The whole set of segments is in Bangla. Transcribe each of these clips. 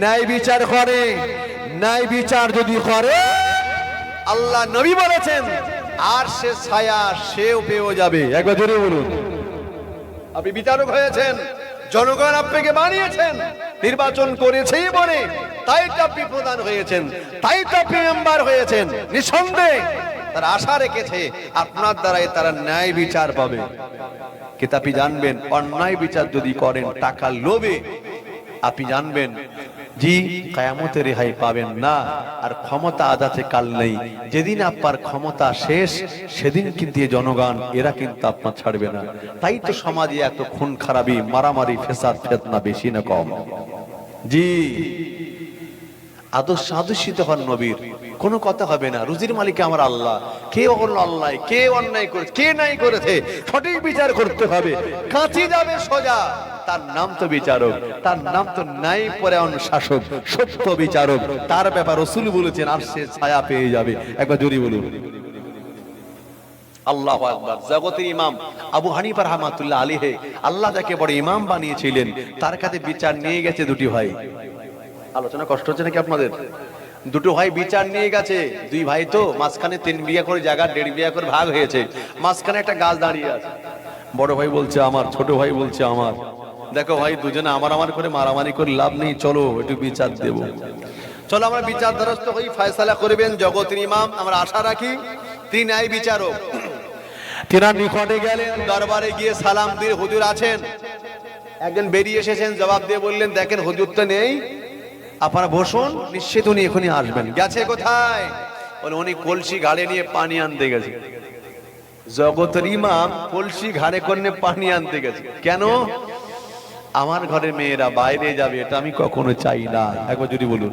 ন্যায় বিচার করে। ন্যায় বিচার যদি করে, আল্লাহ নবী বলেছেন, আর সে ছায়া সেও পেয়েও যাবে। একবার জোরে বলুন। আপনি বিচারক হয়েছেন, জনগণ আপনাকে বানিয়েছেন, নির্বাচন করেছেই বলে, তাই তো আপনি প্রধান হয়েছেন, তাই তো আপনি মেম্বার হয়েছেন। নিঃসন্দেহে তারা আশা রেখেছে, আপনার দ্বারাই তারা ন্যায় বিচার পাবে। কিন্তু আপনি জানবেন, অন্যায় বিচার যদি করেন, টাকা লোভে, আপনি জানবেন জি কায়ামতে রেহাই পাবেন না। আর ক্ষমতা আদাতে কাল নেই। যেদিন আপনার ক্ষমতা শেষ, সেদিন কিন্তু জনগণ, এরা কিন্তু আপনার ছাড়বে না। তাই তো সমাজে এত খুন খারাপি, মারামারি, ফেসাদ, ফেতনা বেশি না কম। জি। আদর্শ আদর্শিত হন নবীর। কোনো কথা হবে না। রুজির মালিক আমার আল্লাহ। কে অন্য আল্লাহ? কে অন্যায় করে কে নাই করেছে? সঠিক বিচার করতে হবে। কাঁচি যাবে সোজা। তার নাম তো বিচারক, তার নাম তো নাই পরায়ণ শাসক, সত্য বিচারক। তার ব্যাপার রসুল বলেছেন, আর সে ছায়া পেয়ে যাবে। একবার জোরি বলুন। আল্লাহ জগতের ইমাম আবু হানিফা রহমাতুল্লাহ আল্লাহ যাকে বড় ইমাম বানিয়েছিলেন, তার কাছে বিচার নিয়ে গেছে দুটি ভাই। আলোচনা কষ্ট হচ্ছে নাকি আপনাদের? দুটো ভাই বিচার নিয়ে গেছে। দুই ভাই তো মাঝখানে তিন বিঘা করে জায়গা, দেড় বিঘা করে ভাগ হয়েছে। মাঝখানে একটা গাছ দাঁড়িয়ে আছে। বড় ভাই বলছে, আমার, ছোট ভাই বলছে, আমার। দেখো ভাই, দুজনে আমার আমার করে মারামারি করে লাভ নেই, চলো একটু বিচার দেব। চলো আমরা বিচার দ্বারস্থ হই, ফয়সালা করবেন জগতের ইমাম। আমরা আশা রাখি তিনি ন্যায় বিচারক। তিনার নিকটে গেলেন, দরবারে গিয়ে সালাম দিয়ে হুজুর আছেন। একজন বেরিয়ে এসেছেন, জবাব দিয়ে বললেন, দেখেন, হুজুর তো নেই। আপনারা বসুন, নিশ্চিত উনি এখনই আসবেন। গেছে কোথায়? বলে, উনি কলসি ঘাড়ে নিয়ে পানি আনতে গেছে। জগতের ইমাম কলসি ঘাড়ে করে পানি আনতে গেছে। কেন? আমার ঘরের মেয়েরা বাইরে যাবে, এটা আমি কখনো চাই না। একবার যদি বলুন।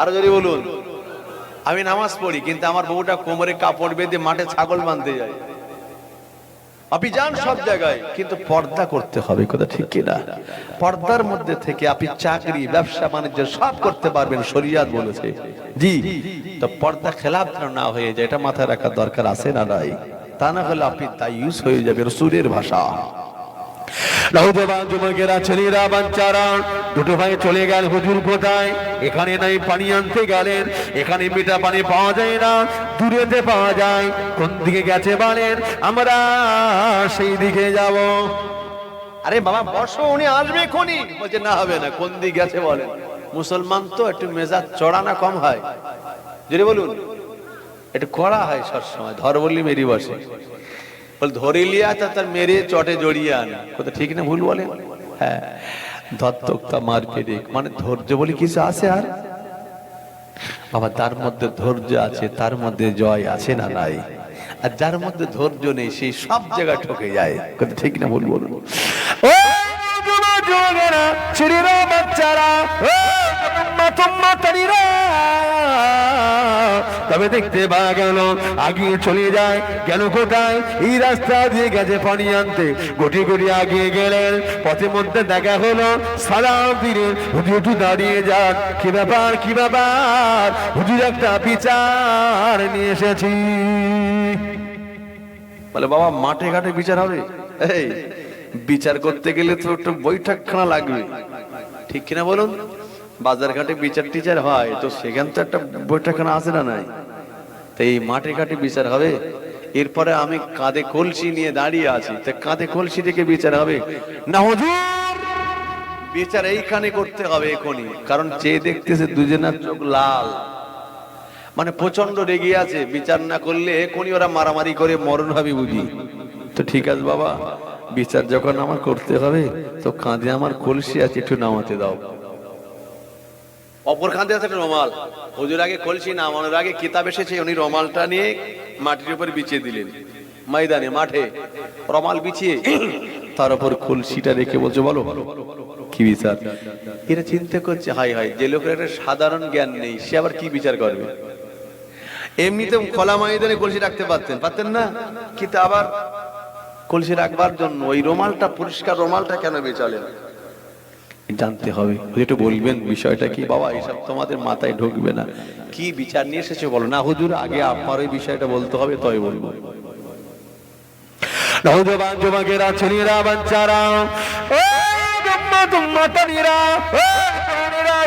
আরও যদি বলুন। আমি নামাজ পড়ি, কিন্তু আমার বউটা কোমরে কাপড় বেঁধে মাঠে ছাগল বাঁধতে যায়। আপনি যান সব জায়গায়, কিন্তু পর্দা করতে হবে, কথা ঠিক কিনা পর্দার মধ্যে থেকে আপনি চাকরি, ব্যবসা, বাণিজ্য সব করতে পারবেন, শরিয়াত বলেছে। জি, তো পর্দা খেলাপ যেন না হয়ে যায়, এটা মাথায় রাখার দরকার আছে না নাই? তা না হলে আপনি তাই ইউজ হয়ে যাবে রসুলের ভাষা। নৌজবান যুবকেরা ছেলেরা, বাচ্চারা, দুটো ভাই চলে গেল হুজুর কোথায়? এখানে নাই পানি আনতে গেলেন, এখানে মিঠা পানি পাওয়া যায় না, দূরেতে পাওয়া যায়, কোন দিকে গেছে বলেন আমরা সেই দিকে যাব। আরে বাবা, বসো, উনি আসবে কোনি বলছে, না, হবে না, কোন দিকে গেছে বলেন। মুসলমান তো একটু মেজাজ চড়া না কম হয়। যদি বলুন, একটু কড়া হয় সবসময়, ধর বললি মেরি বসে। বল, ধরে লিয়া তা তার মেরে চটে জড়িয়ে আনে। কথা ঠিক না, ভুল বলে হ্যাঁ। মানে ধৈর্য বলে কিছু আছে আর? বাবা, তার মধ্যে ধৈর্য আছে, তার মধ্যে জয় আছে না নাই? আর যার মধ্যে ধৈর্য নেই সেই সব জায়গায় ঠকে যায়। কথা ঠিক না, ভুল বলুন। ও বাচ্চারা তবে দেখতে পাওয়া গেল আগিয়ে চলে যায় গেল কোথায়? এই রাস্তা দিয়ে গেছে পানি আনতে। গুটি গুটি আগিয়ে গেলেন, পথে মধ্যে দেখা হলো, সালাম দিলে হুজুর একটু দাঁড়িয়ে যান। কি ব্যাপার কি ব্যাপার? হুজুর একটা বিচার নিয়ে এসেছি। বলে, বাবা, মাঠে ঘাটে বিচার হবে? এই, বিচার করতে গেলে তো একটু বৈঠকখানা লাগবে। ঠিক কিনা বলুন? বাজার ঘাটে বিচার টিচার হয়, তো সেখান তো একটা বৈঠকখানা আছে না নাই? তো এই মাঠে ঘাটে বিচার হবে। এরপরে আমি কাঁধে কলসি নিয়ে দাঁড়িয়ে আছি, তো কাঁধে কলসি থেকে বিচার হবে। না, হুজুর! বিচার এইখানে করতে হবে এখনই, কারণ চেয়ে দেখতেছে দুজনের চোখ লাল। মানে প্রচণ্ড রেগে আছে, বিচার না করলে এখনই ওরা মারামারি করে মরণ হবে বুঝি। তো ঠিক আছে বাবা, বিচার যখন আমার করতে হবে, তো কাঁধে আমার কলসি আছে, একটু নামাতে দাও। অপর কাঁধে আছে একটা রমাল। হুজুর আগে কলসি নামানোর আগে কিতাব এসেছে, উনি রমালটা নিয়ে মাটির উপর বিছিয়ে দিলেন। ময়দানে, মাঠে। রমাল বিছিয়ে তার উপর কলসিটা রেখে বলছে, বলো কি বিচার? এরা চিন্তা করছে হাই হাই যে লোকের একটা সাধারণ জ্ঞান নেই, সে আবার কি বিচার করবে? এমনিতে খোলা ময়দানে কলসি রাখতে পারতেন পারতেন না? কিন্তু আবার কলসি রাখবার জন্য ওই রোমালটা, পরিষ্কার রোমালটা কেন বেচালেন? জানতে হবে। একটু বলবেন বিষয়টা কি? বাবা এসব তোমাদের মাথায় ঢুকবে না। কি বিচার নিয়ে এসেছে বলো না? হুজুর আগে আপনার ওই বিষয়টা বলতে হবে তবে বলব। নৌজবান যুবকেরা ছেলেরা বাচ্চারা ও জম্মা তুম্মা তানিরা ও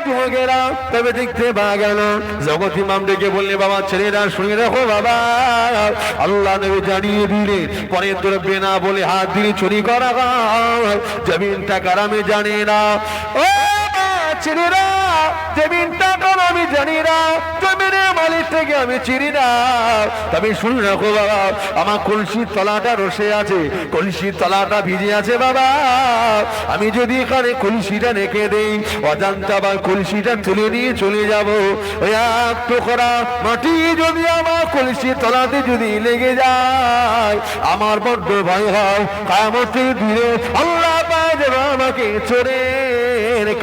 যুবকেরা, তবে দেখতে পাওয়া গেল জগৎ ডেকে বললে বাবা ছেলেরা শুনে রাখো বাবা আল্লাহ নবী জানিয়ে দিলে পরে তোর বেনা বলে হাত দিয়ে চুরি করা হয়। জমিনটা কারামে জানে না। ও ছেলেরা জমিনটা কার আমি জানি না? মালিক থেকে আমি চিনি না। শুনে রাখো বাবা, আমার কলসির তলাটা রসে আছে, কলসির তলাটা ভিজে আছে বাবা। আমি যদি এখানে কলসিটা রেখে দেই, অজান্তা বা কলসিটা তুলে নিয়ে চলে যাব। ওই এক মাটি যদি আমার কলসির তলাতে যদি লেগে যায়, আমার বড্ড ভয় হয়। কামতের দিনে আল্লাহ পায় দেবে আমাকে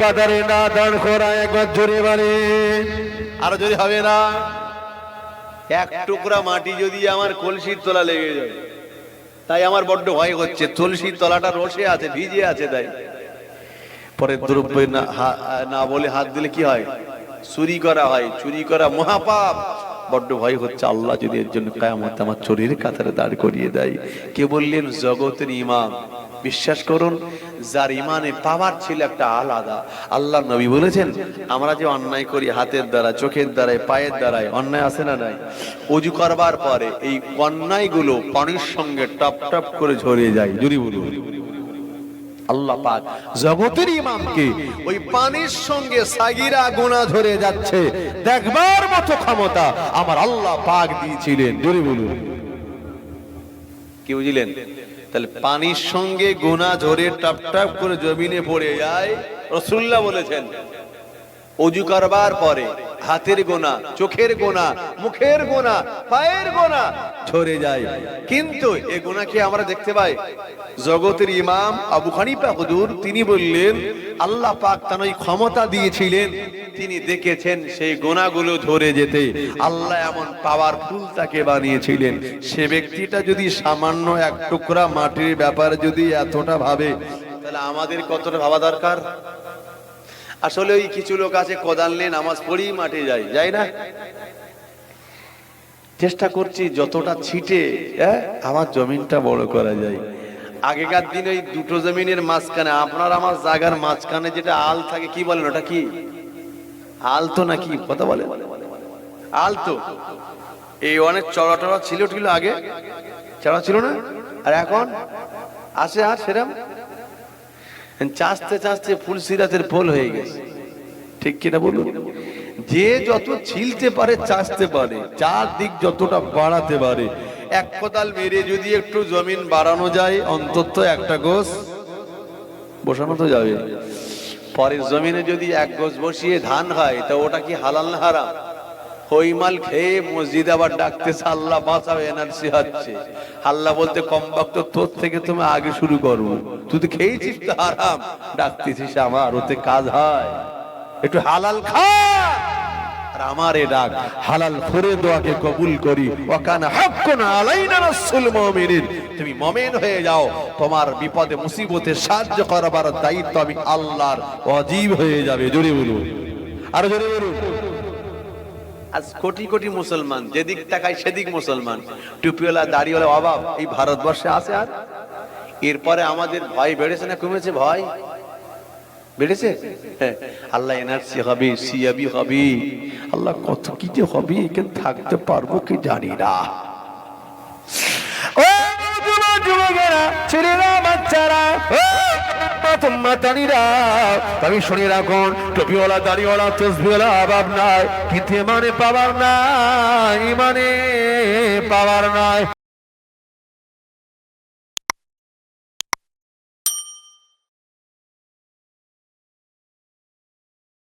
কাদারে না একবার জোরে আরও যদি হবে না? এক টুকরা মাটি যদি আমার কলসির তলা লেগে যায়, তাই আমার বড্ড ভয় হচ্ছে। তুলসীর তলাটা রসে আছে, ভিজে আছে তাই। পরে দ্রব্য না বলে হাত দিলে কি হয়? চুরি করা হয়, চুরি করা মহাপাপ। বড্ড ভয় হচ্ছে, আল্লাহ যদি এর জন্য কায়ামত আমার চোরের কাতারে দাঁড় করিয়ে দেয়। কে বললেন, জগতের ইমাম, বিশ্বাস করুন, যার ইমানে পাওয়ার ছিল একটা আলাদা। আল্লাহ নবী বলেছেন, আমরা যে অন্যায় করি, হাতের দ্বারা চোখের দ্বারায়, পায়ের দ্বারায়, অন্যায় আছে না নাই? অজু করবার পরে এই অন্যায়গুলো পানির সঙ্গে টপ টপ করে ঝরে যায়। জুরি বলুন। আল্লাহ পাক জগতের ইমামকে ওই পানির সঙ্গে সাগিরা গোনা ধরে যাচ্ছে। দেখবার মতো ক্ষমতা আমার আল্লাহ পাক দিয়েছিলেন। জোরে বলুন। কি বুঝলেন? তাহলে পানির সঙ্গে গোনা ঝরে টাপ টাপ করে জমিনে পড়ে যায়। রসুল্লাহ বলেছেন, অজু করবার পরে হাতের গোনা, চোখের গোনা, মুখের গোনা, পায়ের গোনা ঝরে যায়। কিন্তু এ গোনা গোনাকে আমরা দেখতে পাই? জগতের ইমাম আবু হানিফা হুজুর, তিনি বললেন, আল্লাহ পাক তার ওই ক্ষমতা দিয়েছিলেন, তিনি দেখেছেন সেই গোনাগুলো ধরে যেতে। আল্লাহ এমন পাওয়ারফুল তাকে বানিয়েছিলেন। সে ব্যক্তিটা যদি সামান্য এক টুকরা মাটির ব্যাপার যদি এতটা ভাবে, তাহলে আমাদের কতটা ভাবা দরকার? আসলে ওই কিছু লোক আছে, কোদাল নিয়ে নামাজ পড়ি মাঠে যায় যাই না? চেষ্টা করছি যতটা ছিটে হ্যাঁ আমার জমিনটা বড় করা যায়। আগেকার দিনে ওই দুটো জমিনের মাঝখানে, আপনার আমার জায়গার মাঝখানে যেটা আল থাকে, কি বলেন ওটা কি? আলতো নাকি কথা বলে আলতো এই অনেক চড়া টড়া ছিল ছিল আগে? চড়া ছিল না? আর এখন? আছে, আর সেরম? চাষতে চাষতে ফুল সিরাতের পোল হয়ে গেছে। ঠিক কিনা বলুন? যে যত ছিলতে পারে, চাষতে পারে চার দিক যতটা বাড়াতে পারে। এক কোদাল মেরে যদি একটু জমিন বাড়ানো যায়, অন্তত একটা গোস বসানো তো যাবে। পরের জমিনে যদি এক গোস বসিয়ে ধান হয়, তা ওটা কি হালাল না হারাম? ওই মাল খেয়ে মসজিদ আবার ডাকতেছে, আল্লাহ বাঁচাও, এনার্জি হচ্ছে আল্লাহ বলতে, কম বক্ত তোর থেকে তুমি আগে শুরু করব তুই তো খেয়েছিস তো আরাম ডাকতেছিস আমার, ওতে কাজ হয়। একটু হালাল খা। আর আমার এ ডাক, হালাল করে দোয়াকে কবুল করি। ওয়াকানা হাক্কুন আলাইনা রাসূল মুমিনিন। তুমি মুমিন হয়ে যাও। তোমার বিপদে, মুসিবতে সাহায্য করবার দায়িত্ব আমি আল্লাহর ওয়াজিব হয়ে যাবে। জোরে বলুন। আর জোরে বলুন। আজ কোটি কোটি মুসলমান যেদিক তাকায় সেদিক মুসলমান। টুপিওয়ালা দাড়িওয়ালা অভাব এই ভারতবর্ষে আছে আর? এরপরে আমাদের ভয় বেড়েছে না কমেছে ভয়? বেড়েছে? হ্যাঁ, আল্লাহ এনআরসি হবে সিয়াবি হবে। আল্লাহ কত কি যে হবে এখানে থাকতে পারব কি জানি না। ছেলেরা বাচ্চারা মাতানিরা আমি শুনি রাখুন টুপিওয়ালা, দাড়িওয়ালা, তসবিওয়ালা, অভাব নাই। কিন্তু মানে পাওয়ার নাই মানে পাওয়ার নাই।